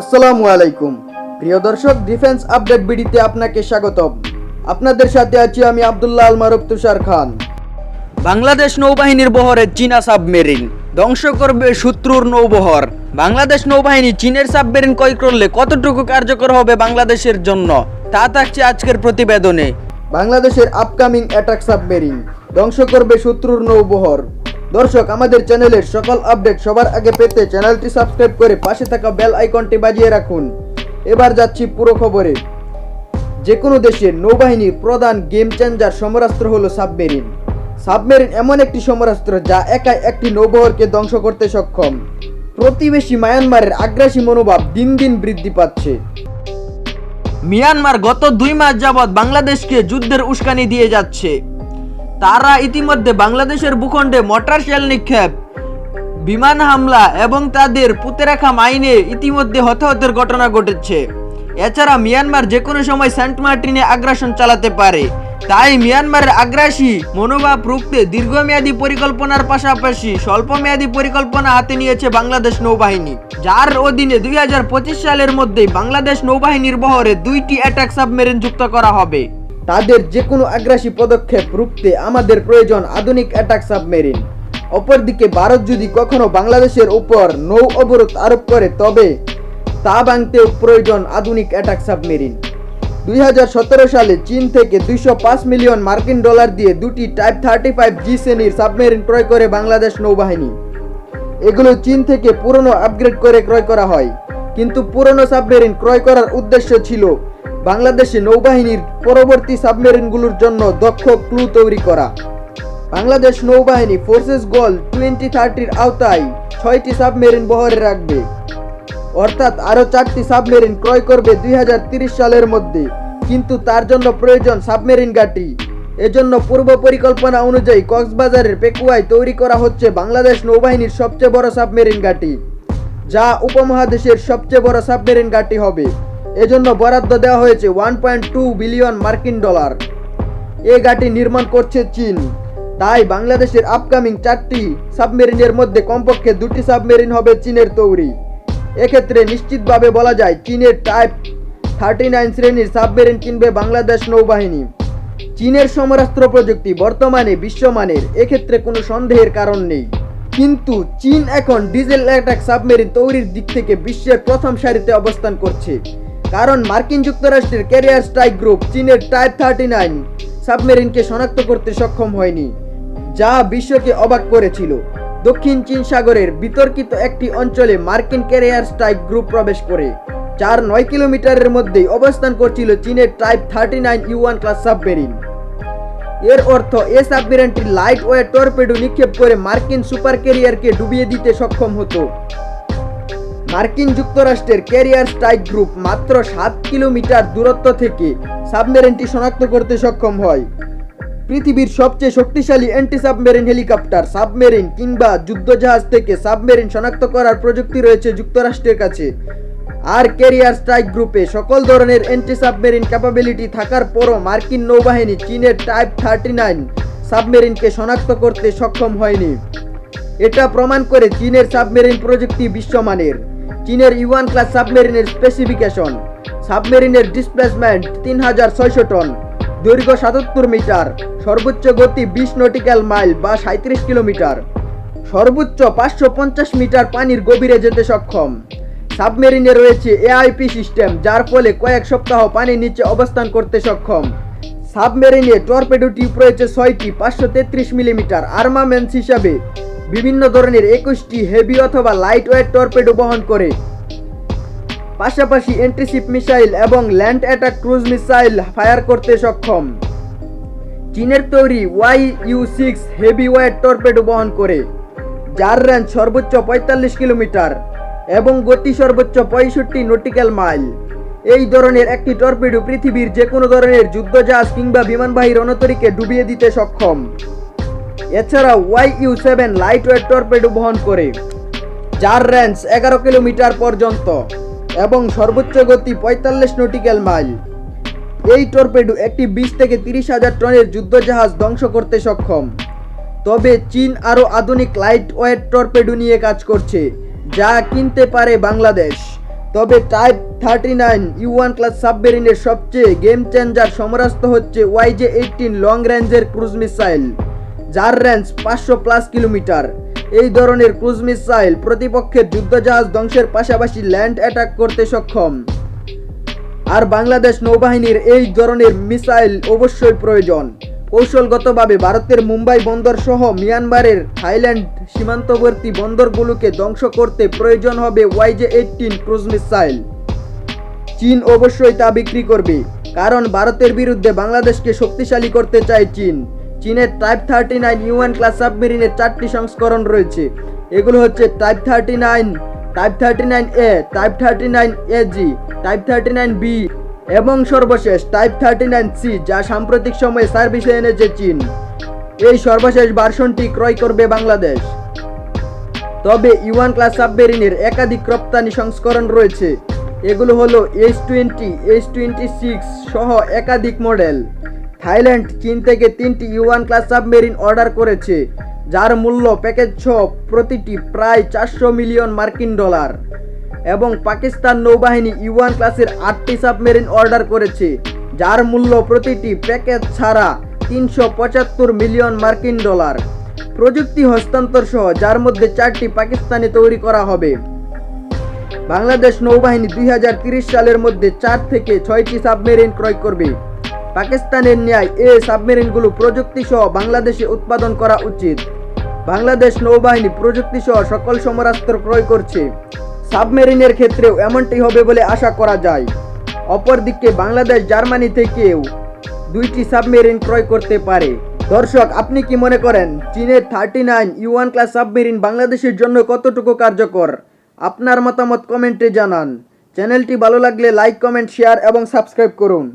আসসালামু আলাইকুম। প্রিয় দর্শক ডিফেন্স আপডেট বিডিতে আপনাকে স্বাগতম। আপনাদের সাথে আছি আমি আব্দুল্লাহ আল মারুফ তুষার খান। বাংলাদেশ নৌবাহিনীর বহরে চীনা সাবমেরিন। ধ্বংস করবে শত্রুর নৌবহর। বাংলাদেশ নৌবাহিনী চীনের সাবমেরিন ক্রয় করলে কতটুকু কার্যকর হবে বাংলাদেশের জন্য? তা থাকছে আজকের প্রতিবেদনে। বাংলাদেশের আপকামিং অ্যাটাক সাবমেরিন ধ্বংস করবে শত্রুর নৌবহর। দর্শক, আমাদের চ্যানেলের সকল আপডেট সবার আগে পেতে চ্যানেলটি সাবস্ক্রাইব করে পাশে থাকা বেল আইকনটি বাজিয়ে রাখুন। এবার যাচ্ছি পুরো খবরে। যে কোনো দেশের নৌবাহিনীর প্রধান গেম চেঞ্জার সমরাস্ত্র হলো সাবমেরিন সাবমেরিন এমন একটি সমরাস্ত্র যা একাই একটি নৌবহরকে ধ্বংস করতে সক্ষম। প্রতিবেশী মায়ানমারের আগ্রাসী মনোভাব দিন দিন বৃদ্ধি পাচ্ছে। মিয়ানমার গত দুই মাস যাবৎ বাংলাদেশকে যুদ্ধের উস্কানি দিয়ে যাচ্ছে। তারা ইতিমধ্যে বাংলাদেশের ভূখণ্ডে মটার শেল নিক্ষেপ, বিমান হামলা এবং তাদের পুঁতে রাখা মাইনে ইতিমধ্যে হতাহতের ঘটনা ঘটেছে। এছাড়া মিয়ানমার যে কোনো সময় সেন্ট মার্টিনে আগ্রাসন চালাতে পারে। তাই মিয়ানমারের আগ্রাসী মনোভাব রুখতে দীর্ঘমেয়াদী পরিকল্পনার পাশাপাশি স্বল্পমেয়াদী পরিকল্পনা হাতে নিয়েছে বাংলাদেশ নৌবাহিনী। যার অধীনে দুই হাজার পঁচিশ সালের মধ্যেই বাংলাদেশ নৌবাহিনীর বহরে দুইটি অ্যাটাক সাবমেরিন যুক্ত করা হবে। তাদের যে কোনো আগ্রাসী পদক্ষেপ রুখতে আমাদের প্রয়োজন আধুনিক অ্যাটাক সাবমেরিন। অপরদিকে ভারত যদি কখনো বাংলাদেশের উপর নৌ অবরোধ আরোপ করে, তবে তা ভাঙতেও প্রয়োজন আধুনিক অ্যাটাক সাবমেরিন। দুই হাজার সতেরো সালে চীন থেকে দুইশো পাঁচ মিলিয়ন মার্কিন ডলার দিয়ে দুটি টাইপ থার্টি ফাইভ জি শ্রেণির সাবমেরিন ক্রয় করে বাংলাদেশ নৌবাহিনী। এগুলো চীন থেকে পুরনো আপগ্রেড করে ক্রয় করা হয়। কিন্তু পুরনো সাবমেরিন ক্রয় করার উদ্দেশ্য ছিল বাংলাদেশে নৌবাহিনীর পরবর্তী সাবমেরিনগুলোর জন্য দক্ষ ক্লু তৈরি করা। বাংলাদেশ নৌবাহিনী ফোর্সেস গোল টোয়েন্টি থার্টির আওতায় ছয়টি সাবমেরিন বহরে রাখবে। অর্থাৎ আরও চারটি সাবমেরিন ক্রয় করবে দুই সালের মধ্যে। কিন্তু তার জন্য প্রয়োজন সাবমেরিন ঘাঁটি। এজন্য পূর্ব পরিকল্পনা অনুযায়ী কক্সবাজারের পেকুয়ায় তৈরি করা হচ্ছে বাংলাদেশ নৌবাহিনীর সবচেয়ে বড় সাবমেরিন ঘাঁটি, যা উপমহাদেশের সবচেয়ে বড় সাবমেরিন ঘাঁটি হবে। এজন্য বরাদ্দ দেওয়া হয়েছে ওয়ান পয়েন্ট টু বিলিয়ন মার্কিন ডলার। এ ঘাঁটি নির্মাণ করছে চীন। তাই বাংলাদেশের আপকামিং চারটি সাবমেরিনের মধ্যে কমপক্ষে দুটি সাবমেরিন হবে চীনের তৈরি। এক্ষেত্রে নিশ্চিতভাবে বলা যায়, চীনের টাইপ থার্টি নাইন শ্রেণির সাবমেরিন কিনবে বাংলাদেশ নৌবাহিনী। চীনের সমরাস্ত্র প্রযুক্তি বর্তমানে বিশ্বমানের, এক্ষেত্রে কোনো সন্দেহের কারণ নেই। কিন্তু চীন এখন ডিজেল অ্যাটাক সাবমেরিন তৈরির দিক থেকে বিশ্বের প্রথম সারিতে অবস্থান করছে। কারণ মার্কিন যুক্তরাষ্ট্রের ক্যারিয়ার স্ট্রাইক গ্রুপ চীনের টাইপ থার্টি নাইন সাবমেরিনকে শনাক্ত করতে সক্ষম হয়নি, যা বিশ্বকে অবাক করেছিল। দক্ষিণ চীন সাগরের বিতর্কিত একটি অঞ্চলে মার্কিন ক্যারিয়ার স্ট্রাইক গ্রুপ প্রবেশ করে চার নয় কিলোমিটারের মধ্যেই অবস্থান করছিল চীনের type thirty nine U one class submarine. এর অর্থ, এ সাবমেরিনটি লাইট ওয়েট টর্পেডো নিক্ষেপ করে মার্কিন সুপার ক্যারিয়ারকে ডুবিয়ে দিতে সক্ষম হতো। মার্কিন যুক্তরাষ্ট্রের ক্যারিয়ার স্ট্রাইক গ্রুপ মাত্র সাত কিলোমিটার দূরত্ব থেকে সাবমেরিনটি শনাক্ত করতে সক্ষম হয়। পৃথিবীর সবচেয়ে শক্তিশালী অ্যান্টি সাবমেরিন হেলিকপ্টার সাবমেরিন কিংবা যুদ্ধজাহাজ থেকে সাবমেরিন শনাক্ত করার প্রযুক্তি রয়েছে যুক্তরাষ্ট্রের কাছে। আর ক্যারিয়ার স্ট্রাইক গ্রুপে সকল ধরনের অ্যান্টি সাবমেরিন ক্যাপাবিলিটি থাকার পরও মার্কিন নৌবাহিনী চীনের টাইপ থার্টি নাইন সাবমেরিনকে শনাক্ত করতে সক্ষম হয়নি। এটা প্রমাণ করে চীনের সাবমেরিন প্রযুক্তি বিশ্বমানের। চীনের ইউয়ান ক্লাস সাবমেরিনের স্পেসিফিকেশন সাবমেরিনের ডিসপ্লেসমেন্ট তিন হাজার ছয়শো টন। দৈর্ঘ্য সাতাত্তর মিটার, সর্বোচ্চ গতি বিশ নটিক্যাল মাইল বা সাঁত্রিশ কিলোমিটার। সর্বোচ্চ পাঁচশো পঞ্চাশ মিটার পানির গভীরে যেতে সক্ষম। সাবমেরিনে রয়েছে এআইপি সিস্টেম, যার ফলে কয়েক সপ্তাহ পানির নিচে অবস্থান করতে সক্ষম। সাবমেরিনে টর্পেডো টিউব রয়েছে ছয়টি, পাঁচশো তেত্রিশ মিলিমিটার আর্মামেন্টস হিসাবে। বিভিন্ন ধরনের একুশটি হেভি অথবা লাইট ওয়েট টর্পেডো বহন করে। পাশাপাশি এন্টিশিপ মিসাইল এবং land attack cruise missile fire করতে সক্ষম। চীনের তৈরি Y U six heavy weight torpedo বহন করে, যার রেঞ্জ সর্বোচ্চ পঁয়তাল্লিশ কিলোমিটার এবং গতি সর্বোচ্চ পঁয়ষট্টি নটিক্যাল মাইল এই ধরনের একটি টর্পেডো পৃথিবীর যে কোনো ধরনের যুদ্ধজাহাজ কিংবা বিমানবাহী রণতরীকে ডুবিয়ে দিতে সক্ষম। এছাড়া Y U seven light weight torpedo বহন করে, যার রেঞ্জ এগারো কিলোমিটার পর্যন্ত। এবং সর্বোচ্চ গতি পঁয়তাল্লিশ নটিক্যাল মাইল। এই টর্পেডো একটি বিশ থেকে তিরিশ হাজার টনের যুদ্ধজাহাজ ধ্বংস করতে সক্ষম। তবে চীন আরও আধুনিক লাইট ওয়েট টর্পেডো নিয়ে কাজ করছে, যা কিনতে পারে বাংলাদেশ। তবে type thirty nine U one class সাবমেরিনের সবচেয়ে গেম চেঞ্জার সমরাস্ত হচ্ছে ওয়াইজে এইটিন লং রেঞ্জের ক্রুজ মিসাইল যার রেঞ্জ পাঁচশো প্লাস কিলোমিটার এই ধরনের ক্রুজ মিসাইল প্রতিপক্ষের যুদ্ধজাহাজ ধ্বংসের পাশাপাশি ল্যান্ড অ্যাটাক করতে সক্ষম। আর বাংলাদেশ নৌবাহিনীর এই ধরনের মিসাইল অবশ্যই প্রয়োজন। কৌশলগতভাবে ভারতের মুম্বাই বন্দর সহ মিয়ানমারের থাইল্যান্ড সীমান্তবর্তী বন্দরগুলোকে ধ্বংস করতে প্রয়োজন হবে ওয়াইজে এইটিন ক্রুজ মিসাইল। চীন অবশ্যই তা বিক্রি করবে, কারণ ভারতের বিরুদ্ধে বাংলাদেশকে শক্তিশালী করতে চায় চীন। চীনের type thirty nine UN class সাবমেরিনের চারটি সংস্করণ রয়েছে। এগুলো হচ্ছে type thirty nine, type thirty nine A, type thirty nine A G, type thirty nine B এবং সর্বশেষ টাইপ থার্টি নাইন সি, যা সাম্প্রতিক সময়ে সার্ভিসে এনেছে চীন। এই সর্বশেষ ভার্সনটি ক্রয় করবে বাংলাদেশ। তবে ইউয়ান ক্লাস সাবমেরিনের একাধিক রপ্তানি সংস্করণ রয়েছে। এগুলো হলো H twenty H twenty six সহ একাধিক মডেল। থাইল্যান্ড চীন থেকে তিনটি ইউয়ান ক্লাস সাবমেরিন অর্ডার করেছে, যার মূল্য প্যাকেজ সহ প্রতিটি প্রায় চারশো মিলিয়ন মার্কিন ডলার, এবং পাকিস্তান নৌবাহিনী ইউয়ান ক্লাসের আটটি সাবমেরিন অর্ডার করেছে, যার মূল্য প্রতিটি প্যাকেজ ছাড়া তিনশো পঁচাত্তর মিলিয়ন মার্কিন ডলার। প্রযুক্তি হস্তান্তর সহ, যার মধ্যে চারটি পাকিস্তানে তৈরি করা হবে। বাংলাদেশ নৌবাহিনী দুই সালের মধ্যে চার থেকে ছয়টি সাবমেরিন ক্রয় করবে। পাকিস্তানের ন্যায় এ সাবমেরিনগুলো প্রযুক্তি সহ বাংলাদেশে উৎপাদন করা উচিত। বাংলাদেশ নৌবাহিনী প্রযুক্তি সহ সকল সমরাস্ত্র ক্রয় করছে। সাবমেরিনের ক্ষেত্রেও এমনটি হবে বলে আশা করা যায়। অপরদিকে বাংলাদেশ জার্মানি থেকেও দুইটি সাবমেরিন ক্রয় করতে পারে। দর্শক, আপনি কি মনে করেন, চীনের thirty nine Yuan class submarine বাংলাদেশের জন্য কতটুকু কার্যকর? আপনার মতামত কমেন্টে জানান। চ্যানেলটি ভালো লাগলে লাইক, কমেন্ট, শেয়ার এবং সাবস্ক্রাইব করুন।